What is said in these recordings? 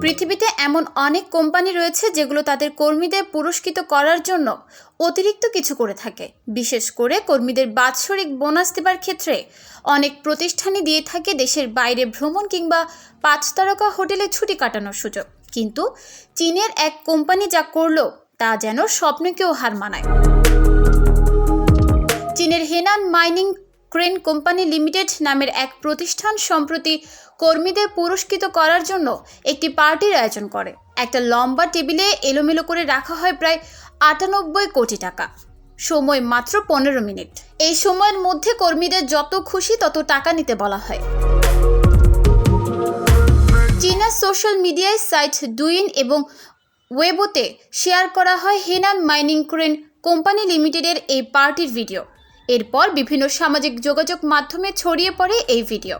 পৃথিবীতে এমন অনেক কোম্পানি রয়েছে যেগুলো তাদের কর্মীদের পুরস্কৃত করার জন্য অতিরিক্ত কিছু করে থাকে। বিশেষ করে কর্মীদের বাৎসরিক বোনাস দেবার ক্ষেত্রে অনেক প্রতিষ্ঠানই দিয়ে থাকে দেশের বাইরে ভ্রমণ কিংবা পাঁচ তারকা হোটেলে ছুটি কাটানোর সুযোগ। কিন্তু চীনের এক কোম্পানি যা করল, তা যেন স্বপ্নকেও হার মানায়। চীনের Henan mining crane company limited নামের এক প্রতিষ্ঠান সম্প্রতি কর্মীদের পুরস্কৃত করার জন্য একটি পার্টির আয়োজন করে। একটা লম্বা টেবিলে এলোমেলো করে রাখা হয় প্রায় আটানব্বই কোটি টাকা। সময় মাত্র পনেরো মিনিট। এই সময়ের মধ্যে কর্মীদের যত খুশি তত টাকা নিতে বলা হয়। চীনা সোশ্যাল মিডিয়ায় সাইট ডুইন এবং ওয়েবোতে শেয়ার করা হয় হেনান মাইনিং ক্রেন কোম্পানি লিমিটেডের এই পার্টির ভিডিও। এরপর বিভিন্ন সামাজিক যোগাযোগ মাধ্যমে ছড়িয়ে পড়ে এই ভিডিও।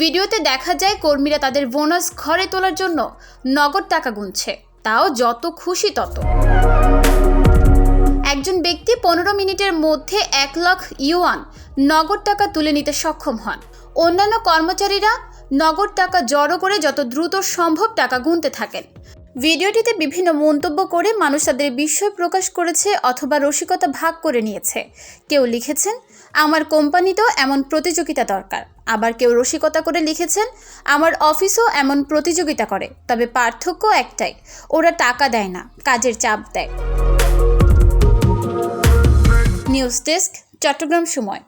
ভিডিওতে দেখা যায়, কর্মীরা তাদের বোনাস ঘরে তোলার জন্য নগদ টাকা গুনছে। তাও যত খুশি তত। একজন ব্যক্তি পনেরো মিনিটের মধ্যে এক লাখ ইউয়ান নগদ টাকা তুলে নিতে সক্ষম হন। অন্যান্য কর্মচারীরা নগদ টাকা জড়ো করে যত দ্রুত সম্ভব টাকা গুনতে থাকেন। ভিডিওটিতে বিভিন্ন মন্তব্য করে মানুষ তাদের বিস্ময় প্রকাশ করেছে অথবা রসিকতা ভাগ করে নিয়েছে। কেউ লিখেছেন, আমার কোম্পানিতেও এমন প্রতিযোগিতা দরকার। আবার কেউ রসিকতা করে লিখেছেন, আমার অফিসও এমন প্রতিযোগিতা করে। তবে পার্থক্য একটাই, ওরা টাকা দেয় না, কাজের চাপ দেয়। নিউজ ডেস্ক, চট্টগ্রাম সময়।